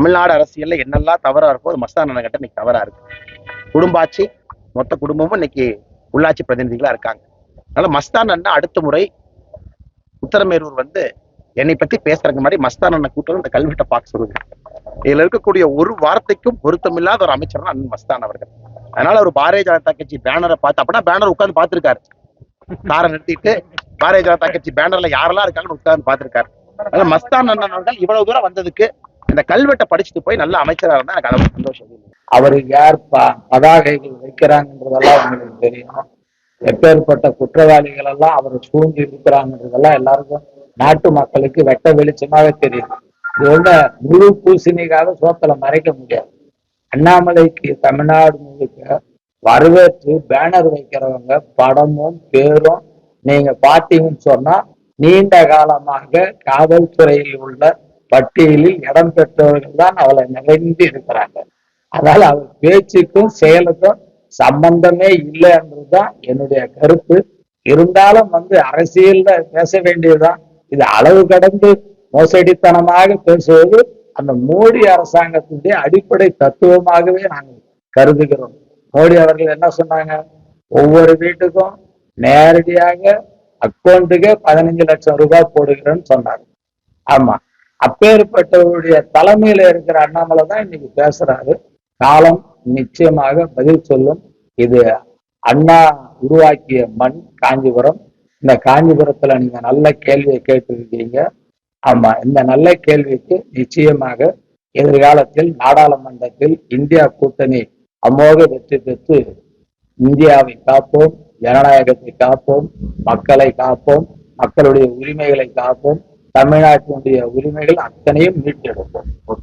தமிழ்நாடு அரசியல்ல என்னெல்லாம் தவறா இருக்கோ அது மஸ்தான் அண்ணன் கிட்ட இன்னைக்கு தவறா இருக்கு. குடும்பாட்சி மொத்த குடும்பமும் இன்னைக்கு உள்ளாட்சி பிரதிநிதிகளா இருக்காங்க. அதனால மஸ்தான் அண்ணா அடுத்த முறை உத்தரமேரூர் வந்து என்னை பத்தி பேசுறதுக்கு முன்னாடி மஸ்தான் அண்ணன் கூட்டம் இந்த கல்வெட்டை பார்க்க சொல்லுங்க. இதுல இருக்கக்கூடிய ஒரு வார்த்தைக்கும் பொருத்தமில்லாத ஒரு அமைச்சர் அண்ணன் மஸ்தான் அவர்கள். அதனால அவர் பாரதிய ஜனதா கட்சி பேனரை பார்த்து அப்படின்னா பேனர் உட்கார்ந்து பார்த்திருக்காரு. காரை நிறுத்திட்டு பாரதிய ஜனதா கட்சி பேனர்ல யாரெல்லாம் இருக்காங்கன்னு உட்கார்ந்து பார்த்திருக்காரு. அதனால மஸ்தான் அண்ணன் அவர்கள் இவ்வளவு தூரம் வந்ததுக்கு இந்த கல்வெட்டை படிச்சுட்டு போய் நல்ல அமைச்சரா இருந்தா எனக்கு அளவு சந்தோஷம் அவர் யார் ப- பதாகைகள் வைக்கிறாங்கன்றதெல்லாம் உங்களுக்கு தெரியும். எப்பேற்பட்ட குற்றவாளிகள் எல்லாம் அவர் சூழ்ந்து இருக்கிறாங்கன்றதெல்லாம் எல்லாருக்கும் நாட்டு மக்களுக்கு வெட்ட வெளிச்சமாவே தெரியும். இதோட முழு பூசணிக்காக சோத்துல மறைக்க முடியாது. அண்ணாமலைக்கு தமிழ்நாடு முழுக்க வரவேற்று பேனர் வைக்கிறவங்க படமும் பேரும் நீங்க பார்த்தீங்கன்னு சொன்னா நீண்ட காலமாக காவல்துறையில் உள்ள பட்டியலில் இடம் பெற்றவர்கள் தான் அவளை நிறைந்து இருக்கிறாங்க. அதனால அவர் பேச்சுக்கும் செயலுக்கும் சம்பந்தமே இல்லைன்றதுதான் என்னுடைய கருத்து. இருந்தாலும் வந்து அரசியல்ல பேச வேண்டியதுதான். இது அளவு கடந்து மோசடித்தனமாக பேசுவது அந்த மோடி அரசாங்கத்தினுடைய அடிப்படை தத்துவமாகவே நாங்கள் கருதுகிறோம். மோடி அவர்கள் என்ன சொன்னாங்க? ஒவ்வொரு வீட்டுக்கும் நேரடியாக அக்கௌண்ட்டுக்கு பதினஞ்சு லட்சம் ரூபாய் போடுகிறேன்னு சொன்னார். ஆமா. அப்பேற்பட்டவருடைய தலைமையில இருக்கிற அண்ணாமலை தான் இன்னைக்கு பேசுறாரு. காலம் நிச்சயமாக பதில் சொல்லும். இது அண்ணா உருவாக்கிய மண் காஞ்சிபுரம். இந்த காஞ்சிபுரத்துல நீங்க நல்ல கேள்வியை கேட்டிருக்கீங்க. ஆமா இந்த நல்ல கேள்விக்கு நிச்சயமாக எதிர்காலத்தில் நாடாளுமன்றத்தில் இந்தியா கூட்டணி அமோக வெற்றி பெற்று இந்தியாவை காப்போம் ஜனநாயகத்தை காப்போம் மக்களை காப்போம் மக்களுடைய உரிமைகளை காப்போம். தமிழ்நாட்டினுடைய உரிமைகள் அத்தனையும் மீட்டெடுப்போம்.